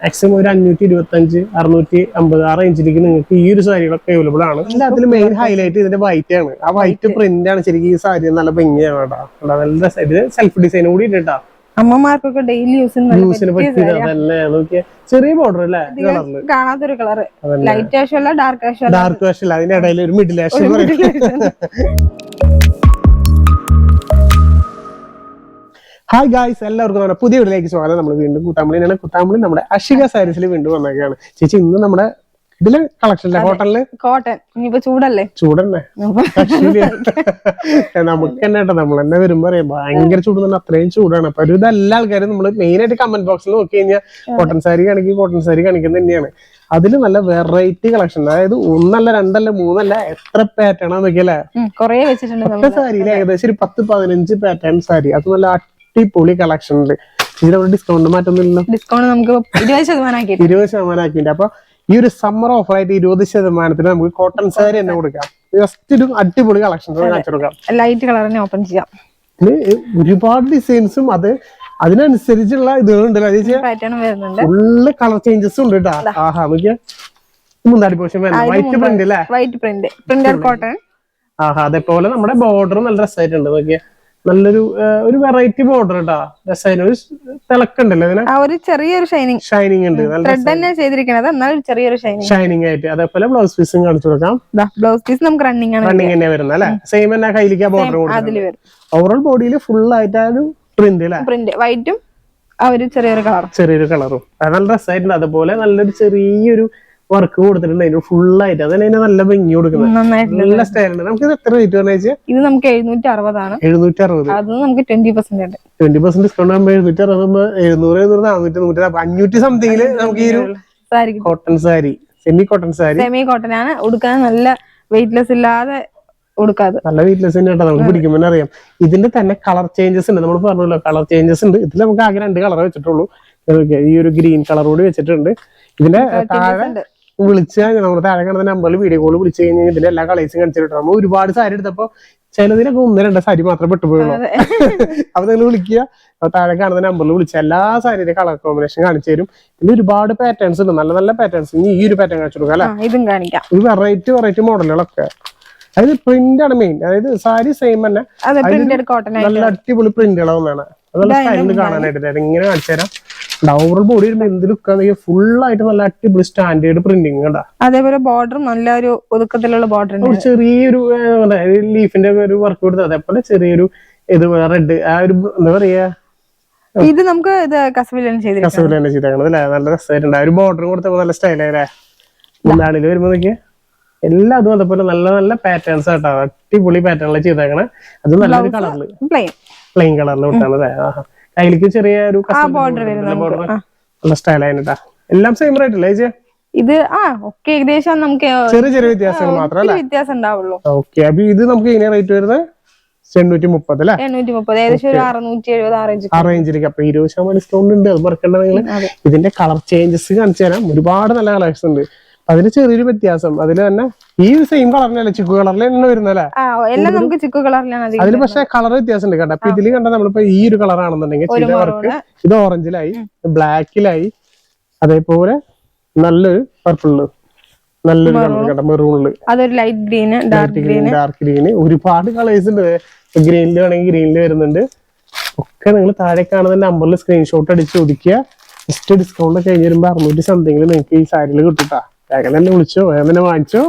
Maximum ഒരു അഞ്ഞൂറ്റി ഇരുപത്തി അഞ്ച് അറുന്നൂറ്റി അമ്പത് ആ റേഞ്ചിലേക്ക് നിങ്ങൾക്ക് ഈ ഒരു സാരികളൊക്കെ അവൈലബിൾ ആണ്. അതിൽ മെയിൻ ഹൈലൈറ്റ് ഇതിന്റെ വൈറ്റ് ആണ്. ആ വൈറ്റ് പ്രിന്റ് ആണ് ശരിക്കും ഈ സാരി നല്ല ഭംഗിയാണ് കേട്ടോ? നല്ല ഇത് സെൽഫ് ഡിസൈൻ കൂടി കേട്ടോ അമ്മമാർക്കൊക്കെ ഡെയിലി യൂസിന് യൂസിന് പറ്റിയത് അതല്ലേ? നോക്കിയ. ചെറിയ ബോർഡർ അല്ലേ? കളറിൽ കാണാത്തൊരു കളർ ലൈറ്റ് ആഷോ അല്ല ഡാർക്ക് ആഷോ ഡാർക്ക് അല്ല അതിന്റെ ഇടയിൽ ഒരു മിഡിൽ വാഷ് ഹായ് ഗായ്സ് എല്ലാവർക്കും നമ്മുടെ പുതിയ വീട്ടിലേക്ക് സ്വാഗതം. നമ്മൾ വീണ്ടും കുത്താമ്പളിയാണ് കുത്താമ്പളി നമ്മുടെ അഷിക സാരീസിൽ വീണ്ടും വന്നേക്കാണ്. ചേച്ചി ഇന്ന് നമ്മുടെ ഇതിൽ കളക്ഷനിലെ ഹോട്ടലിൽ കോട്ടൺ ഇനിയിപ്പോ ചൂടല്ലേ? ചൂടന്നെ നമുക്ക് തന്നെ കേട്ടോ നമ്മൾ തന്നെ വരുമ്പോ പറയാം ഭയങ്കര ചൂട് തന്നെ അത്രയും ചൂടാണ്. അപ്പൊ ഒരു എല്ലാ ആൾക്കാരും നമ്മൾ മെയിൻ ആയിട്ട് കമന്റ് ബോക്സിൽ നോക്കി കഴിഞ്ഞാൽ കോട്ടൺ സാരി കാണിക്കും കോട്ടൺ സാരി കാണിക്കുന്നത് തന്നെയാണ്. അതിൽ നല്ല വെറൈറ്റി കളക്ഷൻ അതായത് ഒന്നല്ല രണ്ടല്ല മൂന്നല്ല എത്ര പാറ്റേൺ നോക്കിയല്ലേ അല്ലേ? കൊറേ വെച്ചിട്ടുണ്ട് ഒറ്റ സാരിയിൽ ഏകദേശം ഒരു പത്ത് പതിനഞ്ച് പാറ്റേൺ സാരി അത് നല്ല അടിപൊളി കളക്ഷനിൽ ഉണ്ട്. ഒരു ഡിസ്കൗണ്ട് മാറ്റൊന്നുമില്ലല്ലോ? ഡിസ്കൗണ്ട് നമുക്ക് ഇരുപത് ശതമാനം ഇരുപത് ശതമാനം ആക്കിയിട്ടുണ്ട്. അപ്പൊ ഈ ഒരു സമ്മർ ഓഫർ ആയിട്ട് ഇരുപത് ശതമാനത്തിന് നമുക്ക് കോട്ടൺ സാരി തന്നെ കൊടുക്കാം. ജസ്റ്റ് ഒരു അടിപൊളി കളക്ഷൻ കാണിച്ചു കൊടുക്കാം. ലൈറ്റ് കളർ തന്നെ ഓപ്പൺ ചെയ്യാം. ഒരുപാട് ഡിസൈൻസും അത് അതിനനുസരിച്ചുള്ള വരുന്നുണ്ട്. ഫുള്ള് കളർ ചേഞ്ചസ് ഉണ്ട് കേട്ടോ ആഹാ നോക്കിയാ. പോഷൻ വൈറ്റ് പ്രിന്റ് അല്ലേ? വൈറ്റ് പ്രിന്റ് കോട്ടൺ ആഹാ അതേപോലെ നമ്മുടെ ബോർഡർ നല്ല രസമായിട്ടുണ്ട് നോക്കിയാ. നല്ലൊരു ഒരു വെറൈറ്റി ബോർഡർ കേട്ടോ രസമായിട്ട് ഒരു തിളക്കുണ്ടല്ലോ ഇതിന് ആ ഒരു ചെറിയൊരു ഷൈനിങ് ഷൈനിങ് ഉണ്ട്. ത്രെഡ് തന്നെ ചെയ്തിരിക്കണത്. ചെറിയൊരു ഷൈനിങ് ഷൈനിങ് ആയിട്ട്. അതേപോലെ ബ്ലൗസ് പീസും കാണിച്ചു കൊടുക്കാം. ബ്ലൗസ് പീസ് നമുക്ക് റണ്ണിങ് ആണ് റണ്ണിങ് തന്നെ വരുന്നത് അല്ലെ? സെയിം തന്നെ കയ്യിലേക്ക് ബോർഡർ കൊടുക്കും ഓവറോൾ ബോഡിയിൽ ഫുൾ ആയിട്ട് ആ ഒരു പ്രിന്റ് അല്ലെ പ്രിന്റ് വൈറ്റും ആ ഒരു ചെറിയൊരു കളർ ചെറിയൊരു കളറും അത് നല്ല രസമായിട്ടുണ്ട് അതുപോലെ നല്ലൊരു ചെറിയൊരു വർക്ക് കൊടുത്തിട്ടുണ്ട്. അതിന് ഫുൾ ആയിട്ട് അതന്നെ അതിന് നല്ല ഭംഗി കൊടുക്കുന്നത്. നല്ല സ്റ്റൈലുണ്ട് നമുക്ക് ഇത് എത്ര റേറ്റ് പറഞ്ഞു ഇത് നമുക്ക് എഴുന്നൂറ്റി അറുപതാണ് എഴുന്നൂറ്റി അറുപത് അത് നമുക്ക് ട്വന്റി പെർസെന്റ് ഉണ്ട്. ട്വന്റി പെർസെന്റ് ഡിസ്കൗണ്ട് ആകുമ്പോൾ എഴുന്നൂറ്റി അറുപത് എഴുന്നൂറ് എഴുന്നൂറ് നാനൂറ്റി നൂറ്റി അഞ്ഞൂറ്റി സംതിങ്ങിൽ നമുക്ക് ഈ ഒരു sari cotton sari semi cotton sari. Semi cotton ആണ്. ഉടുക്കാൻ നല്ല വെയിറ്റ്ലെസ് ഇല്ലാതെ നല്ല വീറ്റ്ലെസ് തന്നെ കേട്ടോ. നമുക്ക് പിടിക്കുമ്പോൾ അറിയാം. ഇതിന്റെ തന്നെ കളർ ചേഞ്ചസ് ഉണ്ട്. നമ്മൾ പറഞ്ഞല്ലോ കളർ ചേഞ്ചസ് ഉണ്ട്. ഇതിൽ നമുക്ക് ആകെ രണ്ട് കളർ വെച്ചിട്ടുള്ളൂ. ഈ ഒരു ഗ്രീൻ കളർ കൂടി വെച്ചിട്ടുണ്ട്. ഇതിന്റെ താഴെ. വിളിച്ച് കഴിഞ്ഞാൽ നമ്മുടെ താഴെ കാണുന്ന നമ്പറിൽ വീഡിയോ കോൾ വിളിച്ച് കഴിഞ്ഞാൽ ഇതിന്റെ എല്ലാ കളേഴ്സും കാണിച്ചിട്ട് നമ്മൾ ഒരുപാട് സാരി എടുത്തപ്പോ ചിലതിനൊക്കെ ഒന്ന് രണ്ട് സാരി മാത്രമേ പെട്ടുപോയുള്ളൂ. അപ്പൊ നിങ്ങൾ വിളിക്കുക. താഴെ കാണുന്ന നമ്പറിൽ വിളിച്ച എല്ലാ സാരിയുടെ കളർ കോമ്പിനേഷൻ കാണിച്ചു തരും. പിന്നെ ഒരുപാട് പാറ്റേൺസ് ഉണ്ട്. നല്ല നല്ല പാറ്റേൺസ് ഇനി ഈ ഒരു പാറ്റേൺ കാണിച്ചു കൊടുക്കാം അല്ലെ? ഇതും കാണിക്കാം. ഒരു വെറൈറ്റി വെറൈറ്റി മോഡലുകളൊക്കെ അതായത് പ്രിന്റ് ആണ് മെയിൻ അതായത് സാരി സെയിം തന്നെ. നല്ല അടിപൊളി പ്രിന്റുകളൊന്നാണ് നല്ല സ്റ്റൈലിൽ കാണാനായിട്ട് ഇങ്ങനെ കാണിച്ചു തരാം. ഓവറോൾ ബോഡി വരുമ്പോൾ എന്ത് ലുക്കാണെങ്കിൽ ഫുൾ ആയിട്ട് നല്ല അടിപൊളി സ്റ്റാൻഡേർഡ് പ്രിന്റിങ് കണ്ടാ. അതേപോലെ ബോർഡർ നല്ല ഒരു ഒതുക്കത്തിലുള്ള ബോർഡർ ഒരു ചെറിയൊരു ലീഫിന്റെ ഒരു വർക്ക് കൊടുത്തത് അതേപോലെ ചെറിയൊരു ഇത് റെഡ് ആ ഒരു എന്താ പറയാ? ഇത് നമുക്ക് ഇത് കസവിലാണ് ചെയ്തിട്ടുണ്ട് ചെയ്തേക്കണത് അല്ലേ? നല്ല രസമായിട്ടുണ്ട് ആ ഒരു ബോർഡർ കൊടുത്തപ്പോ നല്ല സ്റ്റൈലായില്ലേ മുന്താണിൽ വരുമ്പോ നോക്കിയാ. എല്ലാം അതും അതേപോലെ നല്ല നല്ല പാറ്റേൺസ് ആട്ടോ. അടിപൊളി പാറ്റേണിൽ ചെയ്തേക്കണേ. അത് നല്ലൊരു കളറിൽ പ്ലെയിൻ പ്ലെയിൻ കളറിൽ വിട്ടാണ് അല്ലേ കയ്യിലേക്ക് ചെറിയ ഒരു വരും നല്ല സ്റ്റൈലായിട്ടാ എല്ലാം സെയിം റേറ്റ് അല്ലേ ചേച്ചി? ഇത് ആ ഒക്കെ ഏകദേശം നമുക്ക് ചെറിയ ചെറിയ വ്യത്യാസങ്ങൾ മാത്രമല്ല വ്യത്യാസം ഉണ്ടാവുള്ളൂ. ഓക്കെ അപ്പൊ ഇത് നമുക്ക് ഇങ്ങനെ റേറ്റ് വരുന്നത്? എണ്ണൂറ്റി മുപ്പത് അല്ലേ? എണ്ണൂറ്റി മുപ്പത് ഏകദേശം ഒരു അറുന്നൂറ്റി എഴുപത് ആ റേഞ്ചിലേക്ക് അപ്പൊ ഇരുപത് ശതമാനം ഡിസ്കൗണ്ട് ഉണ്ട്. അത് മറക്കണ്ട നിങ്ങൾ. ഇതിന്റെ കളർ ചേഞ്ചസ് കാണിച്ചു തരാം. ഒരുപാട് നല്ല കളേഴ്സ് ഉണ്ട്. അതിന് ചെറിയൊരു വ്യത്യാസം. അതിൽ തന്നെ ഈ സെയിം കളറിനല്ലേ ചിക്കു കളറിൽ തന്നെ വരുന്നല്ലേ എല്ലാം നമുക്ക് ചിക്കു കളറിലാണ് അതിൽ പക്ഷെ കളർ വ്യത്യാസം ഉണ്ട് കേട്ടോ. അപ്പൊ ഇതിൽ കണ്ട നമ്മളിപ്പോ ഈ ഒരു കളർ ആണെന്നുണ്ടെങ്കിൽ ഒരു ചിലവർക്ക് ഇത് ഓറഞ്ചിലായി ബ്ലാക്കിലായി അതേപോലെ നല്ലൊരു പർപ്പിളിൽ നല്ലൊരു കളർ കേട്ടോ മെറൂണിൽ അതൊരു light green dark green dark green ഒരുപാട് കളേഴ്സ് ഉണ്ട്. ഗ്രീനിൽ വേണമെങ്കിൽ ഗ്രീനിൽ വരുന്നുണ്ട്. ഒക്കെ നിങ്ങൾ താഴെ കാണുന്ന നമ്പറിൽ സ്ക്രീൻഷോട്ട് അടിച്ച് ഒതുക്കിയ ജസ്റ്റ് ഡിസ്കൗണ്ട് കഴിഞ്ഞ് വരുമ്പോൾ അറുന്നൂറ്റി സംതിങ്ങിൽ നിങ്ങൾക്ക് ഈ സാരിയിൽ കിട്ടുട്ടാ വേഗം തന്നെ വിളിച്ചോ വേഗം തന്നെ വാങ്ങിച്ചോ.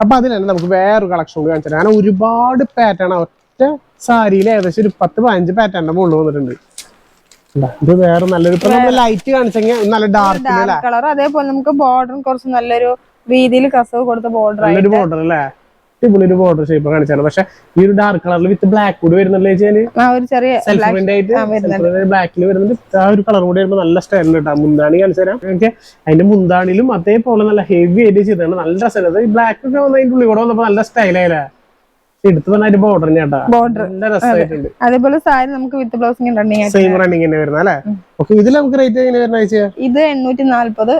അപ്പൊ അതിൽ തന്നെ നമുക്ക് വേറൊരു കളക്ഷൻ കൂടി കാണിച്ചു കാരണം ഒരുപാട് പാറ്റേൺ ഒറ്റ സാരിയിൽ ഏകദേശം ഒരു പത്ത് പതിനഞ്ച് പാറ്റേണിന്റെ മുകളിൽ വന്നിട്ടുണ്ട്. ഇതാ, ഇത് വേറെ നല്ലൊരു ലൈറ്റ് കാണിച്ചെങ്കിൽ നല്ല ഡാർക്ക് കളർ അതേപോലെ നമുക്ക് ബോർഡർ കുറച്ച് നല്ലൊരു രീതിയിൽ കസവ് കൊടുത്ത ബോർഡർ നല്ലൊരു ബോർഡർ അല്ലേ? അടിപൊളി ഒരു ബോർഡർ ഷേപ്പ് കാണിച്ചാണ് പക്ഷെ ഈ ഒരു ഡാർക്ക് കളറിൽ വിത്ത് ബ്ലാക്ക് കൂടി വരുന്നില്ലേ വെച്ചാൽ ആ ഒരു ചെറിയ സെൽഫ് പ്രിന്റ് ആയിട്ട്. ബ്ലാക്കിൽ വരുന്നുണ്ട്. ആ ഒരു കളർ കൂടി വരുമ്പോൾ നല്ല സ്റ്റൈലിൽ കേട്ടോ മുന്താണി കാണിച്ചു തരാം. എനിക്ക് അതിന്റെ മുന്താണിലും അതേപോലെ നല്ല ഹെവി ആയിട്ട് ചെയ്തിട്ടുണ്ട് നല്ല രസമാണ്. ഈ ബ്ലാക്ക് ഒക്കെ വന്നതിന്റെ ഉള്ളിൽ കൂടെ വന്നപ്പോ നല്ല സ്റ്റൈലായില്ലേ എടുത്ത് പറഞ്ഞ അതിന്റെ ബോർഡർ രസമായിട്ടുണ്ട് അതേപോലെ സാരി നമുക്ക് with blousing running same running തന്നെ വരുന്ന അല്ലേ? ഓക്കെ ഇതിൽ നമുക്ക് റേറ്റ് എങ്ങനെ വരുന്ന ഇത് എണ്ണൂറ്റി നാല്പത്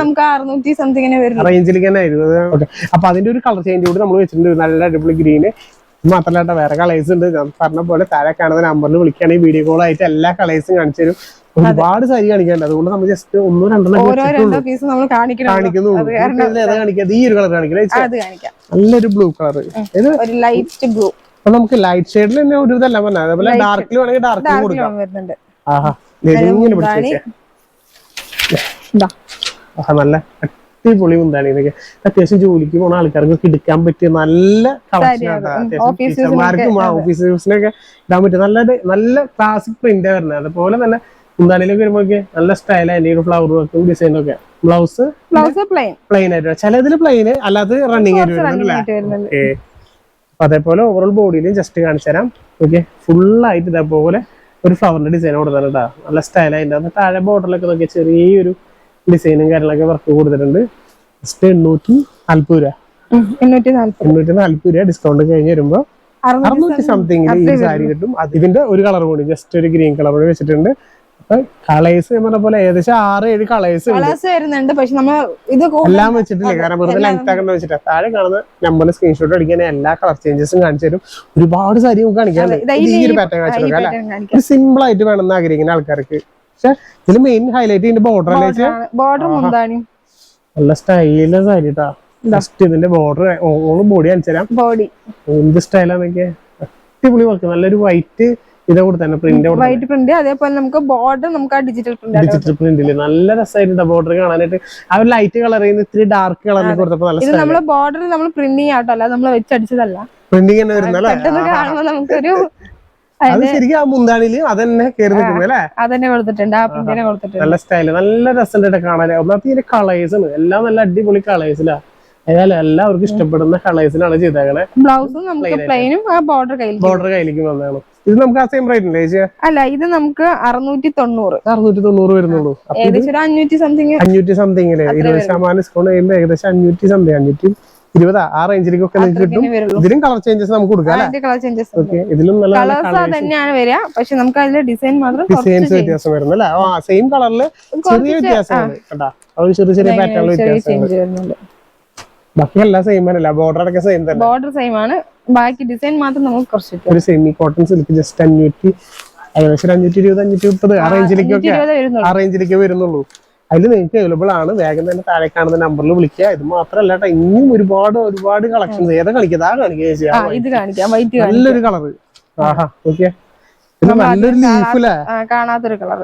നമുക്ക് അറുന്നൂറ്റി സംതിങ് റേഞ്ചിലേക്ക് തന്നെ ആയിരുന്നു. അപ്പൊ അതിന്റെ ഒരു കളർ ചേഞ്ച് കൂടി നമ്മൾ വെച്ചിട്ടുണ്ട്. നല്ല അടിപൊളി ഗ്രീന് മാത്രമല്ല വേറെ കളേഴ്സ് ഉണ്ട്. ഞാൻ പറഞ്ഞ പോലെ താഴെ കാണുന്ന നമ്പറിൽ വിളിക്കുകയാണെങ്കിൽ വീഡിയോ കോൾ ആയിട്ട് എല്ലാ കളേഴ്സും കാണിച്ചു തരും. ഒരുപാട് സാരി കാണിക്കാണ്ട് അതുകൊണ്ട് നമ്മൾ ജസ്റ്റ് ഒന്നോ രണ്ടോ പീസ് നമ്മൾ കാണിക്കുന്നുള്ളൂ ഈ ഒരു കളർ കാണിക്കാം. നല്ലൊരു ബ്ലൂ കളർ ഇത് ലൈറ്റ് ബ്ലൂ അപ്പൊ നമുക്ക് ലൈറ്റ് ഷെയ്ഡിൽ തന്നെ ഒരു ഇതല്ല പറഞ്ഞാൽ അതേപോലെ ഡാർക്കിൽ വേണമെങ്കിൽ ഡാർക്ക് കൊടുക്കാം. ആഹാ നല്ല അടിപൊളി മുന്താണ് ഇതൊക്കെ അത്യാവശ്യം ജോലിക്ക് പോണ ആൾക്കാർക്ക് എടുക്കാൻ പറ്റിയ നല്ല ടീച്ചർമാർക്കും ആ ഓഫീസ് യൂസിനൊക്കെ ഇടാൻ പറ്റിയ നല്ല നല്ല ക്ലാസിക് പ്രിന്റ് വരുന്നത്. അതുപോലെ തന്നെ മുന്താണിയിലേക്ക് വരുമ്പോഴൊക്കെ നല്ല അതിന്റെ ഒരു ഫ്ലവർ വർക്കും ഡിസൈനും ഒക്കെ. ബ്ലൗസ് ബ്ലൗസ് പ്ലെയിൻ പ്ലെയിൻ ആയിട്ട്. ചിലതിൽ പ്ലെയിൻ അല്ലാതെ റണ്ണിങ് ആയിട്ട് വരുന്നുണ്ടല്ലേ അതേപോലെ ഓവറോൾ ബോഡിയിൽ ജസ്റ്റ് കാണിച്ചു തരാം. ഓക്കെ ആയിട്ട് ഇതേപോലെ ഒരു ഫ്ലവറിന്റെ ഡിസൈൻ കൊടുത്തിട്ടാ ട്ടോ. നല്ല അതിന്റെ താഴെ ബോർഡറിലൊക്കെ നോക്കിയ ചെറിയൊരു ഡിസൈനും കാര്യങ്ങളൊക്കെ വർക്ക് കൊടുത്തിട്ടുണ്ട്. ജസ്റ്റ് എണ്ണൂറ്റി നാല്പത് രൂപ. എണ്ണൂറ്റി നാല്പത് രൂപ ഡിസ്കൗണ്ട് കഴിഞ്ഞ് വരുമ്പോ അറുന്നൂറ്റി സംതിങ് ഈ സാരി കിട്ടും. ഇതിന്റെ ഒരു കളർ കൂടി ജസ്റ്റ് ഒരു ഗ്രീൻ കളർ കൂടി വെച്ചിട്ടുണ്ട്. കളേഴ്സ് കളേഴ്സ് പറഞ്ഞ പോലെ ഏകദേശം ആറ് ഏഴ് കളേഴ്സ് കളേഴ്സ് വരുന്നുണ്ട് പക്ഷെ നമ്മൾ ഇത് എല്ലാം വെച്ചിട്ടില്ല. കാരണം വെറുതെ ലെങ്ത് ആക്കണ്ട വെച്ചിട്ട്. താഴെ കാണുന്ന നമ്പർ സ്ക്രീൻഷോട്ട് അടിക്കാൻ എല്ലാ കളർ ചേഞ്ചസും കാണിച്ചു തരും. ഒരുപാട് സാരി നമുക്ക് കാണിക്കാണ്ട് ഈ ഒരു പാറ്റേൺ കാണിച്ചു ഈ അല്ലെ? സിമ്പിൾ ആയിട്ട് വേണമെന്ന് ആഗ്രഹിക്കുന്ന ആൾക്കാർക്ക് പക്ഷെ ഇതിൽ മെയിൻ ഹൈലൈറ്റ് ഇതിന്റെ ബോർഡർ അല്ലേ ബോർഡർ മുന്താണി. നല്ല സ്റ്റൈല സാരി കേട്ടാ ഇതിന്റെ ബോർഡർ ഓളും ബോഡി കാണിച്ചു തരാം. ബോഡി എന്ത് സ്റ്റൈലാന്നൊക്കെ അടിപൊളി വർക്ക് നല്ലൊരു വൈറ്റ് ഇതേ കൂടെ തന്നെ പ്രിന്റ് വൈറ്റ് പ്രിന്റ് അതേപോലെ നമുക്ക് ബോർഡർ നമുക്ക് ആ ഡിജിറ്റൽ പ്രിന്റ് ഡിജിറ്റൽ നല്ല രസമായിട്ടുണ്ട് ബോർഡർ കാണാനായിട്ട്. ആ ഒരു ലൈറ്റ് കളർ ഇത്തിരി ഡാർക്ക് കളറിൽ കൊടുത്തപ്പോ നല്ല ഇത് സ്റ്റൈൽ നമ്മൾ ബോർഡർ നമ്മൾ പ്രിന്റിങ് ആട്ടോ അല്ല നമ്മൾ വെച്ചടിച്ചതല്ല പ്രിന്റിങ് തന്നെ വരുന്നല്ലേ പെട്ടെന്ന് കാണുമ്പോ നമുക്കൊരു അത് ശരിക്കും ആ മുന്താണിൽ അതന്നെ കയറി നിൽക്കുന്നത് അല്ലേ? അതന്നെ കൊടുത്തിട്ടുണ്ട്. ആ കൊടുത്തിട്ടുണ്ട്. നല്ല സ്റ്റൈൽ നല്ല രസമുണ്ട് കാണാൻ. ഒന്നാമത്തെ ഇതിന്റെ കളേഴ്സ് ആണ്. എല്ലാം നല്ല അടിപൊളി കളേഴ്സിലാ ഏതായാലും എല്ലാവർക്കും ഇഷ്ടപ്പെടുന്ന കളേഴ്സിലാണ് ചെയ്തേക്കണേ. ബ്ലൗസും നമുക്ക് പ്ലെയിനും ആ ബോർഡർ കയ്യിൽ ബോർഡർ കയ്യിലേക്ക് വന്നതാണ്. ഇത് നമുക്ക് ആ സെയിം റേറ്റ് അല്ലേ അല്ല ഇത് നമുക്ക് അറുന്നൂറ്റി തൊണ്ണൂറ് അറുന്നൂറ്റി തൊണ്ണൂറ് വരുന്നുള്ളൂ ഏകദേശം അഞ്ഞൂറ്റി സംതിങ് അഞ്ഞൂറ്റി സംതിങ്ങിൽ ഇരുപത് ശതമാനം ഡിസ്കൗണ്ട് ചെയ്യുമ്പോൾ ഏകദേശം അഞ്ഞൂറ്റി സംതിങ് അഞ്ഞൂറ്റി ഇരുപതാ ആ റേഞ്ചിലേക്കൊക്കെ നിങ്ങൾക്ക് കിട്ടും ഇതിലും കളർ ചേഞ്ചസ് നമുക്ക് കൊടുക്കാം ഓക്കെ ഇതിലും നല്ല തന്നെയാണ് വരിക. പക്ഷെ നമുക്ക് അതിലെ ഡിസൈൻ മാത്രം ഡിസൈൻസ് വ്യത്യാസം വരുന്നു അല്ലെ? ആ സെയിം കളറിൽ ചെറിയ വ്യത്യാസമാണ് കേട്ടാ ചെറിയ ചെറിയ പാറ്റേണിൽ വ്യത്യാസം വ്യത്യാസമാണ് ബാക്കി എല്ലാം സെയിം അല്ല ബോർഡർ അടക്കം സെയിം തന്നെ. ബോർഡർ സെയിം ആണ്. ബാക്കി ഡിസൈൻ മാത്രം നമുക്ക് കുറച്ച് ഒരു സെമി കോട്ടൺ സിൽക്ക് ജസ്റ്റ് അഞ്ഞൂറ്റി ഏകദേശം അഞ്ഞൂറ്റി ഇരുപത് അഞ്ഞൂറ്റി മുപ്പത് ആ റേഞ്ചിലേക്കൊക്കെ ആ റേഞ്ചിലേക്ക് വരുന്നുള്ളൂ. അതിൽ നിങ്ങൾക്ക് അവൈലബിൾ ആണ്. വേഗം തന്നെ താഴെ കാണുന്ന നമ്പറിൽ വിളിക്കുക. ഇത് മാത്രമല്ല കേട്ടോ ഇനിയും ഒരുപാട് ഒരുപാട് കളക്ഷൻസ് ഏതാ കാണിക്കുക? ആ കാണിക്കുക നല്ലൊരു കളർ ആഹാ ഓക്കെ നല്ലൊരു കാണാത്തൊരു കളർ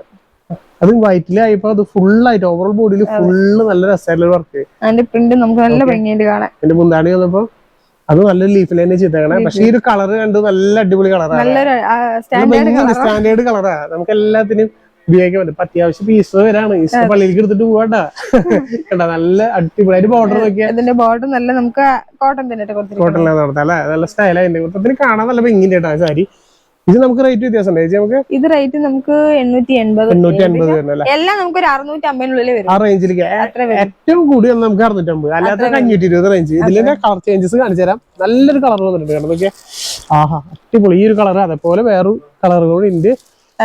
അത് വൈറ്റിലായപ്പോ അത് ഫുള്ളായിട്ട് ഓവറോൾ ബോഡിയിൽ ഫുള്ള് നല്ല രസമായിട്ടുള്ള വർക്ക് അതിന്റെ പ്രിന്റ് നമുക്ക് നല്ല ഭംഗിയായിട്ട് കാണാം. എന്റെ മുന്താണി വന്നപ്പോ അത് നല്ലൊരു ലീഫിൽ തന്നെ ചെയ്തേക്കണേ. പക്ഷെ ഈ ഒരു കളർ കണ്ട് നല്ല അടിപൊളി കളറാണ് സ്റ്റാൻഡേർഡ് കളറാണ് സ്റ്റാൻഡേർഡ് കളറാ നമുക്ക് എല്ലാത്തിനും ഉപയോഗിക്കാൻ പറ്റും. അത്യാവശ്യം പീസ് വരാണ്. ഈസ്റ്റർ പള്ളിയിലേക്ക് എടുത്തിട്ട് പോവാട്ടാ. കേട്ടാ നല്ല അടിപൊളിയായിട്ട് ബോർഡർ നോക്കിയാൽ ഇതിന്റെ ബോർഡർ നല്ല നമുക്ക് കോട്ടൺ തന്നെ നടത്താം അല്ലെ? നല്ല സ്റ്റൈലായിട്ട് മൊത്തത്തിൽ കാണാൻ നല്ല ഭംഗിന്റെ കേട്ടോ സാരി. ഇത് നമുക്ക് റേറ്റ് വ്യത്യാസം നമുക്ക്? ഇത് റേറ്റ് നമുക്ക് എണ്ണൂറ്റി എൺപത് എണ്ണൂറ്റി അൻപത് വരുന്നത് അല്ലെ? എല്ലാം നമുക്ക് ഒരു അറുന്നൂറ്റി അമ്പതിനുള്ളിൽ വരും. ആ റേഞ്ചിലേക്ക് അത്ര വരും. ഏറ്റവും കൂടുതൽ നമുക്ക് അറുന്നൂറ്റമ്പത്. അല്ലാത്ത അഞ്ഞൂറ്റി ഇരുപത് റേഞ്ച് ഇതിന്റെ കളർ ചേഞ്ചസ് കാണിച്ചു തരാം. നല്ലൊരു കളർ വന്നിട്ടുണ്ട് കാരണം ആഹാ അടിപൊളി. ഈ ഒരു കളർ അതേപോലെ വേറൊരു കളർ കൂടി ഉണ്ട്.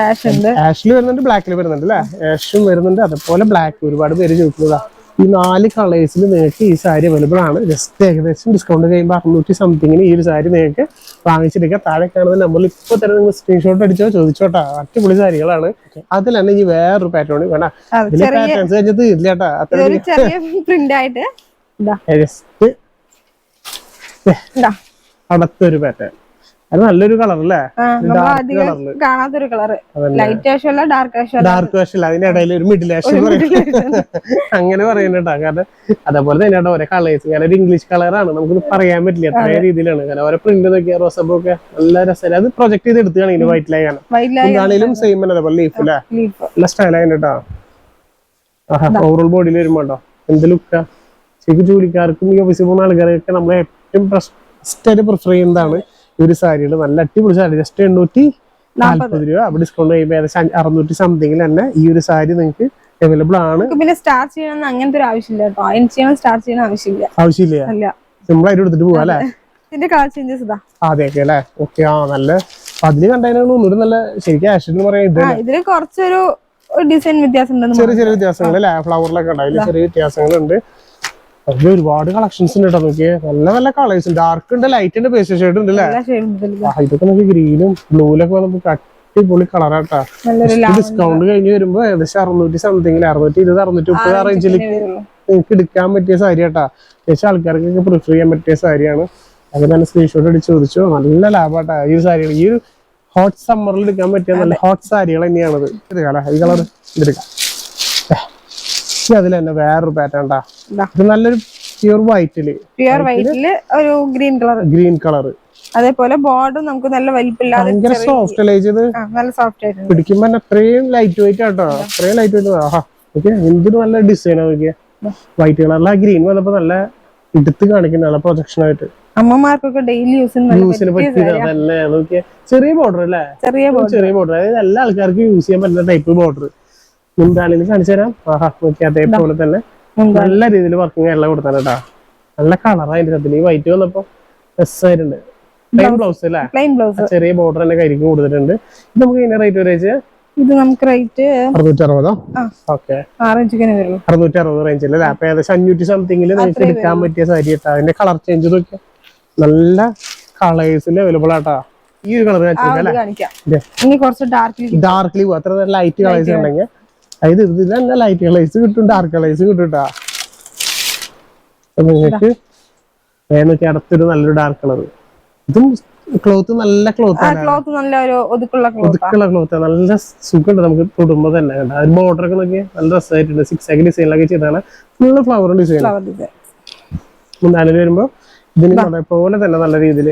ആഷിൽ വരുന്നുണ്ട് ബ്ലാക്കിൽ വരുന്നുണ്ട് അല്ലേ ആഷും വരുന്നുണ്ട്. അതുപോലെ ബ്ലാക്ക് ഒരുപാട് പേര് ചോദിക്കുന്നതാ ഈ നാല് കളേഴ്സിൽ നിങ്ങൾക്ക് ഈ സാരി അവൈലബിൾ ആണ്. ജസ്റ്റ് ഏകദേശം ഡിസ്കൗണ്ട് കഴിയുമ്പോൾ അറുന്നൂറ്റി സംതിങ്ങിന് ഈ ഒരു സാരി നിങ്ങൾക്ക് വാങ്ങിച്ചെടുക്കുക താഴെ കാണുന്ന നമ്പറിൽ ഇപ്പൊ തന്നെ നിങ്ങൾ സ്ക്രീൻഷോട്ട് അടിച്ചോ? ചോദിച്ചോട്ടാ അടിപൊളി സാരികളാണ്. അതിൽ തന്നെ ഈ വേറൊരു പാറ്റേൺ വേണം ഇതിലെ പാറ്റേൺസ് കഴിഞ്ഞത് ഇല്ല കേട്ടാ അത്ര അടുത്തൊരു പാറ്റേൺ അത് നല്ലൊരു കളർ അല്ലേ. കാണാത്തൊരു. ലൈറ്റ് ആഷും അല്ല ഡാർക്ക് ആഷും അല്ല? ഡാർക്ക് അല്ല. അതിന്റെ ഇടയിൽ ഒരു മിഡിൽ ആഷ് അങ്ങനെ പറയുന്നുണ്ടാ കാരണം അതേപോലെ തന്നെ ഓരോ കളേഴ്സ് കാരണം ഒരു ഇംഗ്ലീഷ് കളറാണ് നമുക്ക് പറയാൻ പറ്റില്ല. അത്ര രീതിയിലാണ്. കാരണം ഓരോ പ്രിന്റ് നോക്കിയാൽ റോസപ്പോ ഒക്കെ നല്ല രസമല്ല അത് പ്രൊജക്ട് ചെയ്ത് എടുത്തുകയാണ് വൈറ്റിലായി വൈറ്റ് ലൈനാണ് സെയിം തന്നെ അതേപോലെ ലീഫ് അല്ലേ നല്ല സ്റ്റൈലായി കേട്ടോ ഓവറോൾ ബോഡിയിൽ വരുമ്പോണ്ടോ എന്ത് ലുക്കാ ശരിക്കും ജോലിക്കാർക്കും ഈ ഓഫീസിൽ പോകുന്ന ആൾക്കാരൊക്കെ നമ്മളെ ഏറ്റവും ഫസ്റ്റ് പ്രിഫർ ചെയ്യുന്നതാണ് ഈ ഒരു സാരിയുണ്ട് നല്ല അടിപൊളി സാരി ജസ്റ്റ് എണ്ണൂറ്റി നാല്പത് രൂപ. അപ്പൊ ഡിസ്കൗണ്ട് ചെയ്യുമ്പോൾ ഏകദേശം അറുന്നൂറ്റി സംതിങ്ങിൽ തന്നെ ഈ ഒരു സാരി നിങ്ങൾക്ക് അവൈലബിൾ ആണ്. പിന്നെ സ്റ്റാർട്ട് ചെയ്യണമെന്ന് അങ്ങനത്തെ ഒരു ആവശ്യമില്ല കേട്ടോ. അതിന് ചെയ്യണം സ്റ്റാർട്ട് ചെയ്യണം ആവശ്യമില്ല. ആവശ്യമില്ല. സിമ്പിൾ ആയിട്ട് എടുത്തിട്ട് പോവാ അല്ലേ? ഇതിന്റെ കളർ ചേഞ്ചസ് ഇതാ. അതെയൊക്കെ അല്ലേ? ഓക്കെ ആ നല്ല അപ്പൊ അതിൽ കണ്ടതിനാണ് ഒന്നുകൂടി നല്ല ശരിക്കും ആഷ് എന്ന് പറയാൻ ആ ഇതിൽ കുറച്ചൊരു ഡിസൈൻ വ്യത്യാസം ഉണ്ടെന്ന് ചെറിയ ചെറിയ വ്യത്യാസങ്ങൾ അല്ലേ? ഫ്ലവറിലൊക്കെ ഉണ്ടാവില്ല ചെറിയ വ്യത്യാസങ്ങളുണ്ട്. അതിൽ ഒരുപാട് കളക്ഷൻസ് ഉണ്ട് കേട്ടോ നോക്കിയേ. നല്ല നല്ല കളേഴ്സ് ഡാർക്ക് ഉണ്ട് ലൈറ്റ് ഉണ്ട് പേസ്റ്റ് ഷെയ്ഡ് ഉണ്ട് അല്ലേ ഇതൊക്കെ നമുക്ക് ഗ്രീനും ബ്ലൂലൊക്കെ നമുക്ക് അടിപൊളി കളറാട്ടാ ഡിസ്കൗണ്ട് കഴിഞ്ഞ് വരുമ്പോ ഏകദേശം അറുന്നൂറ്റി സംതിങ് അറുന്നൂറ്റി ഇരുപത് അറുന്നൂറ്റി മുപ്പത് വരുള്ളൂ നിങ്ങൾക്ക് എടുക്കാൻ പറ്റിയ സാരി കേട്ടാ ഏകദേശം ആൾക്കാർക്കൊക്കെ പ്രിഫർ ചെയ്യാൻ പറ്റിയ സാരിയാണ് അങ്ങനെ തന്നെ സ്ക്രീൻഷോട്ട് അടിച്ച് ചോദിച്ചു. നല്ല ലാഭാട്ടാ ഈ സാരി സാരികൾ ഈ ഒരു ഹോട്ട് സമ്മറിൽ എടുക്കാൻ പറ്റിയ നല്ല ഹോട്ട് സാരികൾ തന്നെയാണത്. എടുക്കാം ഈ കളർ ഇനി അതിൽ തന്നെ വേറൊരു പാറ്റേൺ നല്ലൊരു പ്യൂർ വൈറ്റിൽ പ്യുവർ വൈറ്റിൽ ഒരു ഗ്രീൻ കളർ ഗ്രീൻ കളർ അതേപോലെ ബോർഡർ നമുക്ക് നല്ല വലിപ്പില്ലാതെ ഭയങ്കര സോഫ്റ്റ് അല്ലേ ആ, നല്ല സോഫ്റ്റ് ആയിട്ടുണ്ട് പിടിക്കുമ്പോ അത്രയും ലൈറ്റ് വെയിറ്റ് ആട്ടോ. അത്രയും ലൈറ്റ് വെയിറ്റ് ആഹാ. ഓക്കെ എന്തൊരു നല്ല ഡിസൈൻ നോക്കിയ. വൈറ്റ് കളറിൽ ആ ഗ്രീൻ വന്നപ്പോ നല്ല എടുത്ത് കാണിക്കുന്ന നല്ല പ്രൊജക്ഷൻ ആയിട്ട്. അമ്മമാർക്കൊക്കെ ഡെയിലി യൂസിന് നല്ല യൂസിന് പറ്റിയ പറ്റിയത് സാരിയാ. നോക്കിയ. ചെറിയ ബോർഡർ അല്ലേ? ചെറിയ ചെറിയ ബോർഡർ അതായത് എല്ലാ ആൾക്കാർക്കും യൂസ് ചെയ്യാൻ പറ്റുന്ന ടൈപ്പ് ബോർഡർ മുന്താണിയിൽ കാണിച്ചു തരാം. ആഹാ നോക്കി അതേപോലെ തന്നെ. നല്ല രീതിയിൽ വർക്കിംഗ് എല്ലാം കൊടുത്താണ് കേട്ടാ നല്ല കളർ അതിന്റെ അതിൽ ഈ വൈറ്റ് വന്നപ്പോ രസമായിട്ടുണ്ട് പ്ലെയിൻ ബ്ലൗസ് അല്ലേ? പ്ലെയിൻ ബ്ലൗസ് ചെറിയ ബോർഡർ തന്നെ കരിക്കും കൊടുത്തിട്ടുണ്ട്. ഇത് നമുക്ക് ഇതിന്റെ റേറ്റ് വരെ ഇത് നമുക്ക് റേറ്റ് അറുന്നൂറ്റി അറുപതോ. ഓക്കെ. അറുന്നൂറ്റി അറുപത് റേഞ്ചിൽ അല്ലേ? അപ്പൊ ഏകദേശം അഞ്ഞൂറ്റി സംതിങ്ങിൽ നിങ്ങൾക്ക് എടുക്കാൻ പറ്റിയ സാരി കേട്ടോ അതിന്റെ കളർ ചേഞ്ച് നോക്കിയാ. നല്ല കളേഴ്സിൽ അവൈലബിൾ ആട്ടാ ഈ ഒരു കളർ കാണിക്കാം. ഡാർക്ക് ഡാർക്ക്ലി പോകും അത്ര ലൈറ്റ് കളേഴ്സ് ഉണ്ടെങ്കിൽ അതായത് ഇത് തന്നെ ലൈറ്റ് കളേഴ്സ് കിട്ടും ഡാർക്ക് കളേഴ്സ് കിട്ടും കേട്ടാ നിങ്ങൾക്ക് വേനൊക്കെ അടുത്തൊരു നല്ലൊരു ഡാർക്ക് കളർ ഇതും ക്ലോത്ത് നല്ല ക്ലോത്ത് ക്ലോത്ത് നല്ല ഒരു ഒതുക്കുള്ള ക്ലോത്ത് ഒതുക്കുള്ള ക്ലോത്ത് നല്ല സുഖമുണ്ട് നമുക്ക് തൊടുമ്പോ തന്നെ കണ്ട. ഒരു ബോർഡർ ഒക്കെ നോക്കി നല്ല രസമായിട്ടുണ്ട്. സിക്സ് ആക്കി ഡിസൈനിലൊക്കെ ചെയ്താണ് ഫുള്ള് ഫ്ലവർ ഡിസൈൻ ഡിസൈൻ മുന്താനിൽ വരുമ്പോ ഇതിന് പോലെ തന്നെ നല്ല രീതിയിൽ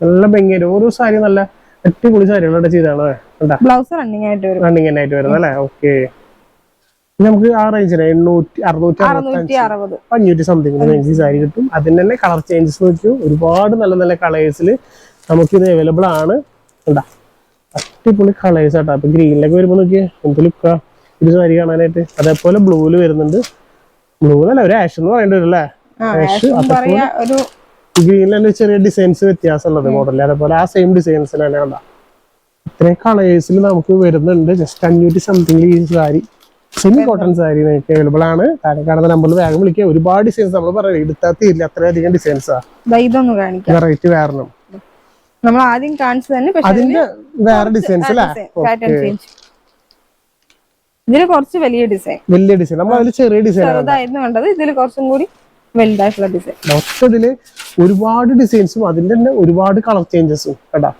നല്ല ഭംഗിയായിട്ട് ഓരോ സാരി നല്ല അടിപൊളി സാരികളോടെ ചെയ്താണ് കണ്ടാ? ബ്ലൗസ് റണ്ണിങ് ആയിട്ട് റണ്ണിങ് ആയിട്ട് വരുന്നത് അല്ലേ? ഓക്കെ നമുക്ക് ആ റേഞ്ചിന് എണ്ണൂറ്റി അറുന്നൂറ്റി അറുപത്. അഞ്ഞൂറ്റി സംതിങ് റേഞ്ച് സാരി കിട്ടും. അതിന് തന്നെ കളർ ചേഞ്ചസ് നോക്കൂ ഒരുപാട് നല്ല നല്ല കളേഴ്സിൽ നമുക്കിത് അവൈലബിൾ ആണ്. ഉണ്ടാ അടിപൊളി കളേഴ്സ് ആട്ടോ. അപ്പൊ ഗ്രീനിലൊക്കെ വരുമ്പോൾ നോക്കിയേ എന്ത് ലുക്കാ ഇത് സാരി കാണാനായിട്ട്. അതേപോലെ ബ്ലൂവിൽ വരുന്നുണ്ട്. ബ്ലൂ അല്ല ഒരു ആഷ് എന്ന് പറയേണ്ടി വരും അല്ലേ? ഗ്രീനിലെ ചെറിയ ഡിസൈൻസ് വ്യത്യാസം ഉള്ളത് മോഡലിൽ അതേപോലെ ആ സെയിം ഡിസൈൻസിൽ തന്നെ കണ്ട? ഇത്രയും കളേഴ്സിൽ നമുക്ക് വരുന്നുണ്ട്. ജസ്റ്റ് അഞ്ഞൂറ്റി സംതിങ് ഈ സാരി. സെമി കോട്ടൺ സാരി നിങ്ങൾക്ക് അവൈലബിൾ ആണ്. താഴെ കാണുന്ന നമ്പറിൽ വേഗം വിളിക്കുക. ഒരുപാട് ഡിസൈൻസ് നമ്മൾ പറയാം എടുത്താൽ തീരില്ല. അത്രയധികം ഡിസൈൻസാ ദാ ഇതൊന്ന് കാണിക്കാം. വെറൈറ്റി വേറെ നമ്മൾ ആദ്യം കാണിച്ചു തന്നെ പക്ഷെ അതിന്റെ വേറെ ഡിസൈൻസ് അല്ലേ? പാറ്റേൺ ചേഞ്ച് ഇതിൽ കുറച്ച് വലിയ ഡിസൈൻ വലിയ ഡിസൈൻ നമ്മൾ അതിൽ ചെറിയ ഡിസൈൻ ചെറുതായിരുന്നു കണ്ടത്. ഇതിൽ കുറച്ചും കൂടി വലുതായിട്ടുള്ള ഡിസൈൻ മൊത്തത്തിൽ ഒരുപാട് ഡിസൈൻസും അതിന്റെ തന്നെ ഒരുപാട് കളർ ചേഞ്ചസും കേട്ടാ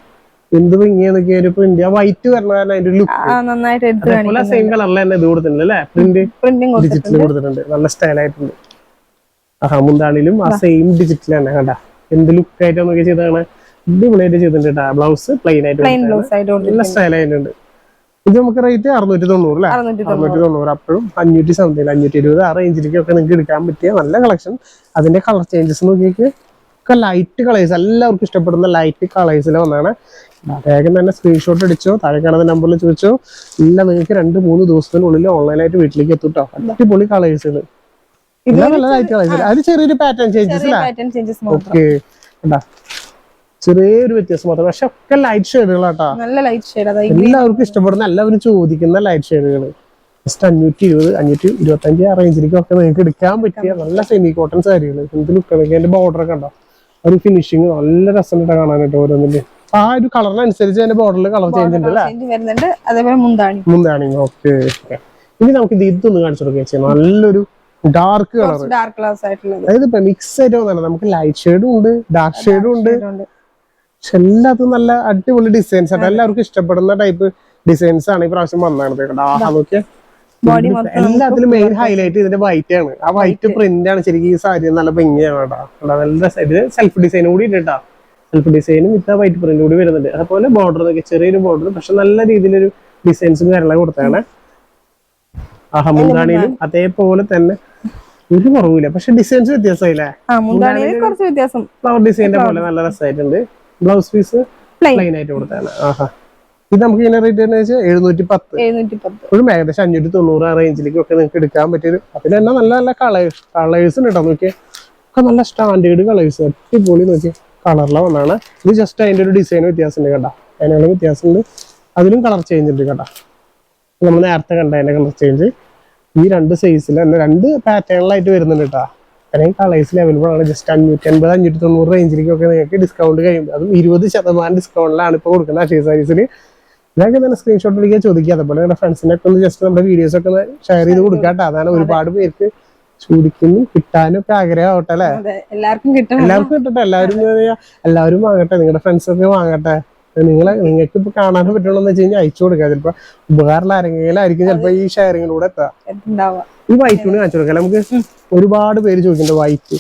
എന്ത് ഭംഗിയാന്നൊക്കെ ഒരു പ്രിന്റ് ആ വൈറ്റ് വരണ കാരണം അതിന്റെ ലുക്ക് അതേപോലെ സെയിം കളറിൽ തന്നെ ഇത് കൊടുത്തിട്ടുണ്ട് അല്ലേ? പ്രിന്റ് ഡിജിറ്റൽ കൊടുത്തിട്ടുണ്ട്. നല്ല സ്റ്റൈൽ ആയിട്ടുണ്ട്. ആഹാ ആ സെയിം ഡിജിറ്റൽ തന്നെ കണ്ട. എന്ത് ലുക്ക് ആയിട്ട് നോക്കി ചെയ്താണ് അടിപൊളിയായിട്ട് ചെയ്തിട്ടുണ്ട് ബ്ലൗസ് പ്ലെയിൻ ആയിട്ട് നല്ല സ്റ്റൈൽ ആയിട്ടുണ്ട്. ഇത് നമുക്ക് റേറ്റ് അറുന്നൂറ്റി തൊണ്ണൂറ് അല്ലേ? അറുന്നൂറ്റി തൊണ്ണൂറ്. അപ്പോഴും അഞ്ഞൂറ്റി സംതിങ് അഞ്ഞൂറ്റി ഇരുപത് ആ റേഞ്ചിലേക്കൊക്കെ നിങ്ങൾക്ക് എടുക്കാൻ പറ്റിയ നല്ല കളക്ഷൻ അതിന്റെ കളർ ചേഞ്ചസ് നോക്കിയേക്ക്. ഒക്കെ ലൈറ്റ് കളേഴ്സ് എല്ലാവർക്കും ഇഷ്ടപ്പെടുന്ന ലൈറ്റ് കളേഴ്സിൽ വന്നാണ് വേഗം തന്നെ സ്ക്രീൻഷോട്ട് അടിച്ചോ താഴെ കാണുന്ന നമ്പറിൽ ചോദിച്ചോ. ഇല്ല നിങ്ങൾക്ക് രണ്ട് മൂന്ന് ദിവസത്തിനുള്ളിൽ ഓൺലൈനായിട്ട് വീട്ടിലേക്ക് എത്തുട്ടോ അടിപൊളി കളേഴ്സുകൾ എല്ലാം നല്ല ലൈറ്റ് കളേഴ്സ് അതിൽ ചെറിയൊരു പാറ്റേൺ ചേഞ്ചസ് ഓക്കെ ചെറിയൊരു വ്യത്യാസം മാത്രം. പക്ഷെ ഒക്കെ ലൈറ്റ് ഷെയ്ഡുകളാട്ടാ നല്ല ലൈറ്റ് ഷെയ്ഡ് എല്ലാവർക്കും ഇഷ്ടപ്പെടുന്ന എല്ലാവരും ചോദിക്കുന്ന ലൈറ്റ് ഷെയ്ഡുകൾ ജസ്റ്റ് അഞ്ഞൂറ്റി ഇരുപത് അഞ്ഞൂറ്റി ഇരുപത്തി അഞ്ച് ആ റേഞ്ചിലേക്ക് ഒക്കെ നിങ്ങൾക്ക് എടുക്കാൻ പറ്റിയ നല്ല സെമി കോട്ടൺ സാരികൾ എന്ത് ലുക്കാണ് അതിന്റെ ബോർഡർ ഒക്കെ ഉണ്ടോ ഒരു ഫിനിഷിങ് നല്ല രസമുണ്ട് കാണാനായിട്ട് ഓരോന്നിന്റെ ആ ഒരു കളറിനനുസരിച്ച് അതിന്റെ ബോർഡറിൽ കളർ ചേഞ്ച് ഉണ്ട് അല്ലേ വരുന്നുണ്ട്. അതേപോലെ മുന്താണി. ഓക്കെ ഇനി നമുക്ക് ഇത് ഇതൊന്ന് കാണിച്ചു കൊടുക്കുക ചെയ്യാം നല്ലൊരു ഡാർക്ക് കളർ ഡാർക്ക് ക്ലാസ് ആയിട്ടുള്ളത്. അതായത് ഇപ്പൊ മിക്സ് ആയിട്ട് വന്നാണ് നമുക്ക് ലൈറ്റ് ഷെയ്ഡും ഉണ്ട് ഡാർക്ക് ഷെയ്ഡും ഉണ്ട്. പക്ഷെ എല്ലാത്തും നല്ല അടിപൊളി ഡിസൈൻസ് ആണ്. എല്ലാവർക്കും ഇഷ്ടപ്പെടുന്ന ടൈപ്പ് ഡിസൈൻസ് ആണ് ഈ പ്രാവശ്യം വന്നാണ് എല്ലാത്തിലും മെയിൻ ഹൈലൈറ്റ് ഇതിന്റെ വൈറ്റ് ആണ്. ആ വൈറ്റ് പ്രിന്റ് ആണ്. ശരിക്കും ഈ സാരി നല്ല ഭംഗിയാണ് കേട്ടോ? നല്ല സെൽഫ് ഡിസൈൻ കൂടി ഉണ്ട് കേട്ടോ സെൽഫ് ഡിസൈനും വിത്ത് ആ വൈറ്റ് പ്രിന്റ് കൂടി വരുന്നുണ്ട്. അതുപോലെ ബോർഡർ ചെറിയൊരു ബോർഡർ പക്ഷെ നല്ല രീതിയിലൊരു ഡിസൈൻസും കാര്യങ്ങളും കൊടുത്താണ് ആ മുന്താണിയിലും അതേപോലെ തന്നെ ഒരു കുറവില്ല പക്ഷെ ഡിസൈൻസ് വ്യത്യാസമായില്ലേ? ഫ്ലവർ ഡിസൈന്റെ പോലെ നല്ല രസമായിട്ടുണ്ട് ബ്ലൗസ് പീസ് പ്ലെയിൻ ആയിട്ട് കൊടുത്താണ് ആഹാ. ഇത് നമുക്ക് ഇങ്ങനെ റേറ്റ് എന്ന് വെച്ചാൽ എഴുന്നൂറ്റി പത്ത് ഒരു ഏകദേശം അഞ്ഞൂറ്റി തൊണ്ണൂറ് ആ റേഞ്ചിലേക്ക് ഒക്കെ നിങ്ങൾക്ക് എടുക്കാൻ പറ്റിയൊരു അതിൽ തന്നെ നല്ല നല്ല കളേഴ്സ് കളേഴ്സ് ഉണ്ട് കേട്ടോ നോക്കിയാൽ ഒക്കെ നല്ല സ്റ്റാൻഡേർഡ് കളേഴ്സ് അടിപൊളി നോക്കി കളറിലെ ഒന്നാണ്. ഇത് ജസ്റ്റ് അതിന്റെ ഒരു ഡിസൈൻ വ്യത്യാസം ഉണ്ട് കേട്ടോ. അതിനുള്ള വ്യത്യാസമുണ്ട്. അതിലും കളർ ചേഞ്ച് ഉണ്ട് കേട്ടോ. നമ്മൾ നേരത്തെ കണ്ട അതിന്റെ കളർ ചേഞ്ച് ഈ രണ്ട് സൈസിൽ തന്നെ രണ്ട് പാറ്റേണിലായിട്ട് വരുന്നുണ്ട് കേട്ടോ. അത്രയും കളേഴ്സിൽ അവൈലബിൾ ആണ്. ജസ്റ്റ് അഞ്ഞൂറ്റി അൻപത് അഞ്ഞൂറ്റി തൊണ്ണൂറ് റേഞ്ചിലേക്കൊക്കെ നിങ്ങൾക്ക് ഡിസ്കൗണ്ട് കഴിയും. അതും ഇരുപത് ശതമാനം ഡിസ്കൗണ്ടിലാണ് ഇപ്പോൾ കൊടുക്കുന്നത് അക്ഷയ സൈസിന് ഇതൊക്കെ തന്നെ സ്ക്രീൻഷോട്ട് എടുക്കുക ചോദിക്കുക. അതുപോലെ നിങ്ങളുടെ ഫ്രണ്ട്സിനൊക്കെ ഒന്ന് ജസ്റ്റ് നമ്മുടെ വീഡിയോസ് ഒക്കെ ഒന്ന് ഷെയർ ചെയ്ത് കൊടുക്കാം കേട്ടോ. അതാണ് ഒരുപാട് പേർക്ക് ചോദിക്കുന്നു കിട്ടാനും ഒക്കെ ആഗ്രഹമാവട്ടെ അല്ലെ? എല്ലാവർക്കും കിട്ടണം. എല്ലാവർക്കും കിട്ടട്ടെ. എല്ലാവരും എല്ലാവരും വാങ്ങട്ടെ നിങ്ങളുടെ ഫ്രണ്ട്സ് ഒക്കെ വാങ്ങട്ടെ. നിങ്ങളെ നിങ്ങൾക്ക് ഇപ്പൊ കാണാൻ പറ്റണമെന്ന് വെച്ച് കഴിഞ്ഞാൽ അയച്ചു കൊടുക്കുക ചിലപ്പോ ഉപകാരമുള്ള ആരെങ്കിലും ആയിരിക്കും. ചിലപ്പോ ഈ ഷെയറിങ്ങിലൂടെ എത്താം. ഈ വൈറ്റ് തുണി കാണിച്ചു കൊടുക്കാം. നമുക്ക് ഒരുപാട് പേര് ചോദിക്കുന്നുണ്ട് വൈറ്റ്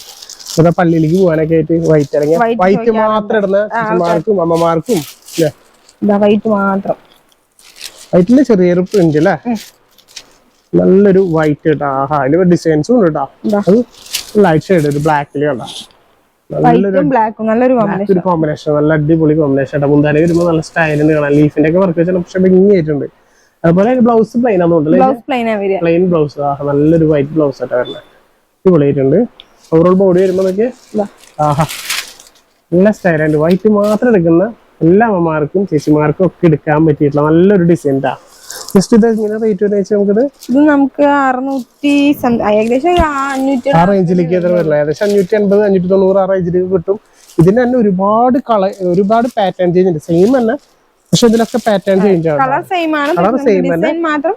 ഇപ്പൊ പള്ളിയിലേക്ക് പോകാനൊക്കെ ആയിട്ട് വൈറ്റ് അല്ലെങ്കിൽ വൈറ്റ് മാത്രം ഇടുന്ന അച്ഛന്മാർക്കും അമ്മമാർക്കും വൈറ്റ് മാത്രം. വൈറ്റിൽ ചെറിയ പ്രിന്റ് അല്ലേ നല്ലൊരു വൈറ്റ് കേട്ടോ ആഹാ അതിൽ ഡിസൈൻസും ഉണ്ട് കേട്ടോ. അത് ലൈറ്റ് ഷെയ്ഡ് ഒരു ബ്ലാക്കിൽ കണ്ട. നല്ലൊരു കോമ്പിനേഷൻ നല്ല അടിപൊളി കോമ്പിനേഷൻ കേട്ടോ മുന്താനെ വരുമ്പോൾ നല്ല സ്റ്റൈലിന് കാണാം. ലീഫിന്റെ ഒക്കെ വർക്ക് വെച്ചാൽ പക്ഷെ ഭംഗിയായിട്ടുണ്ട്. അതുപോലെ ബ്ലൗസ് പ്ലെയിൻ ആണെന്നുണ്ടല്ലേ പ്ലെയിൻ ആ ബ്ലൗസ് ആഹാ നല്ലൊരു വൈറ്റ് ബ്ലൗസ് ആയിട്ട് വരുന്നത് അടിപൊളിയായിട്ടുണ്ട്. ഓവറോൾ ബോഡി വരുമ്പോൾ നോക്കിയേ. ആഹാ നല്ല സ്റ്റൈലുണ്ട് വൈറ്റ് മാത്രം എടുക്കുന്ന എല്ലാ അമ്മമാർക്കും ചേച്ചിമാർക്കും ഒക്കെ എടുക്കാൻ പറ്റിയിട്ടുള്ള നല്ലൊരു ഡിസൈൻ ട്ടാ. ജസ്റ്റ് ഇത് എങ്ങനെ റേറ്റ് വെച്ചാൽ നമുക്കിത്? ഇത് നമുക്ക് അറുന്നൂറ്റി ഏകദേശം അഞ്ഞൂറ്റി ആ റേഞ്ചിലേക്ക് വരില്ല? ഏകദേശം അഞ്ഞൂറ്റി അൻപത് അഞ്ഞൂറ്റി തൊണ്ണൂറ് ആ റേഞ്ചിലേക്ക് കിട്ടും. ഇതിന് തന്നെ ഒരുപാട് കളർ ഒരുപാട് പാറ്റേൺ ചേഞ്ച് ഉണ്ട്. സെയിം തന്നെ പക്ഷെ ഇതിലൊക്കെ പാറ്റേൺ ചേഞ്ച് ആണ്. കളർ സെയിം ആണ്. തന്നെ. ഡിസൈൻ മാത്രം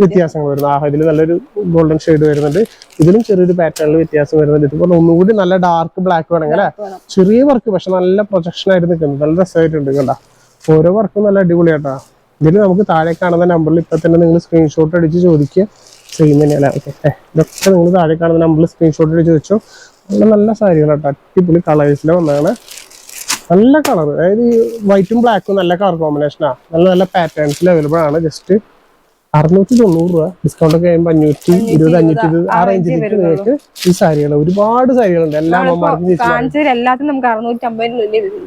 വ്യത്യാസങ്ങൾ വരുന്നത് ആ ഇതിൽ നല്ലൊരു ഗോൾഡൻ ഷെയ്ഡ് വരുന്നുണ്ട്. ഇതിലും ചെറിയൊരു പാറ്റേണിൽ വ്യത്യാസം വരുന്നുണ്ട്. ഇതുപോലെ ഒന്നുകൂടി നല്ല ഡാർക്ക് ബ്ലാക്ക് വേണമെങ്കിൽ ചെറിയ വർക്ക് പക്ഷെ നല്ല പ്രൊജക്ഷൻ ആയിട്ട് നിൽക്കുന്നത് നല്ല രസമായിട്ടുണ്ട് കണ്ട ഓരോ വർക്കും നല്ല അടിപൊളിയാട്ടാ. ഇതിൽ നമുക്ക് താഴെ കാണുന്ന നമ്പറിൽ ഇപ്പൊ തന്നെ നിങ്ങൾ സ്ക്രീൻഷോട്ട് അടിച്ച് ചോദിക്കുക. സെയിം തന്നെയല്ല? ഓക്കെ ഇതൊക്കെ നിങ്ങൾ താഴെ കാണുന്ന നമ്പറിൽ സ്ക്രീൻഷോട്ട് അടിച്ച് ചോദിച്ചോ. നല്ല നല്ല സാരികളാട്ടോ. അടിപൊളി കളേഴ്സിൽ വന്നതാണ്. നല്ല കളർ അതായത് ഈ വൈറ്റും ബ്ലാക്കും നല്ല കളർ കോമ്പിനേഷനാ നല്ല നല്ല പാറ്റേൺസിൽ അവൈലബിൾ ആണ്. ജസ്റ്റ് അറുന്നൂറ്റി തൊണ്ണൂറ് രൂപ. ഡിസ്കൗണ്ട് ഒക്കെ കഴിയുമ്പോൾ അഞ്ഞൂറ്റി ഇരുപത് അഞ്ഞൂറ്റി ഇരുപത്. ആ റേഞ്ചിലേക്ക് നിങ്ങൾക്ക് ഈ സാരികൾ ഒരുപാട് സാരികളുണ്ട്. എല്ലാ അമ്മമാർക്കും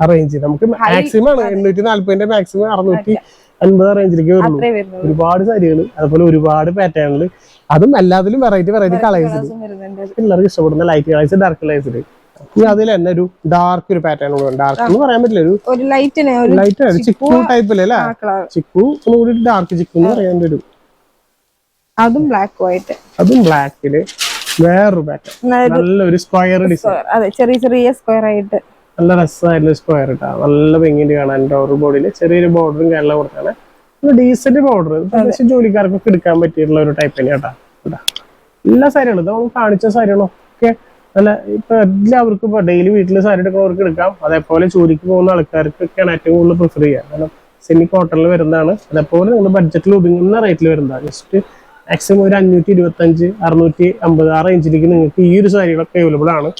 ആ റേഞ്ച് നമുക്ക് മാക്സിമം ആണ്. എണ്ണൂറ്റി നാല്പതിന്റെ മാക്സിമം അറുന്നൂറ്റി അൻപത് റേഞ്ചിലേക്ക് വരുള്ളൂ ഒരുപാട് സാരികൾ അതുപോലെ ഒരുപാട് പാറ്റേണുകൾ അതും എല്ലാത്തിലും വെറൈറ്റി വെറൈറ്റി കളേഴ്സ് എല്ലാവർക്കും ഇഷ്ടപ്പെടുന്ന ലൈറ്റ് കളേഴ്സ് ഡാർക്ക് കളേഴ്സിൽ ഇനി അതിൽ തന്നെ ഒരു ഡാർക്ക് ഒരു പാറ്റേൺ കൂടെ ഡാർക്ക് എന്ന് പറയാൻ പറ്റില്ല ഒരു ലൈറ്റ് ചിക്കു ടൈപ്പിൽ അല്ലേ? ചിക്കു കൂടി ഡാർക്ക് ചിക്കു എന്ന് പറയാൻ വരും. അതും ബ്ലാക്ക് ആയിട്ട് അതും ബ്ലാക്കിൽ വേറൊരു പാറ്റേൺ നല്ലൊരു സ്ക്വയർ ഡിസൈൻ അതെ ചെറിയ ചെറിയ സ്ക്വയർ ആയിട്ട്. നല്ല രസമായിട്ടുള്ള സ്ക്വയർ ഇട്ടാ. നല്ല പെങ്ങിന്റെ കാണാൻ ഡോർ ബോർഡിൽ ചെറിയൊരു ബോർഡറും കാര്യങ്ങളും കൊടുത്താണ്. ഡീസന്റ് ബോർഡർ അത്യാവശ്യം ജോലിക്കാർക്കൊക്കെ എടുക്കാൻ പറ്റിയിട്ടുള്ള ഒരു ടൈപ്പ് തന്നെ കേട്ടാ. എല്ലാ സാരികളും ഇതൊന്നും കാണിച്ച സാരികളും? ഒക്കെ നല്ല ഇപ്പൊ എല്ലാവർക്കും ഇപ്പൊ ഡെയിലി വീട്ടിൽ സാരി എടുക്കുന്നവർക്ക് എടുക്കാം. അതേപോലെ ജോലിക്ക് പോകുന്ന ആൾക്കാർക്കൊക്കെയാണ് ഏറ്റവും കൂടുതൽ പ്രിഫർ ചെയ്യുക. കാരണം സെമി കോട്ടണിൽ വരുന്നതാണ്. അതേപോലെ നിങ്ങൾ ബഡ്ജറ്റിൽ ഒതുങ്ങുന്ന റേറ്റിൽ വരുന്നതാണ് ജസ്റ്റ് മാക്സിമം ഒരു അഞ്ഞൂറ്റി ഇരുപത്തഞ്ച് അറുന്നൂറ്റി അമ്പത് ആ റേഞ്ചിലേക്ക് നിങ്ങൾക്ക് ഈ ഒരു സാരികളൊക്കെ അവൈലബിൾ ആണ്.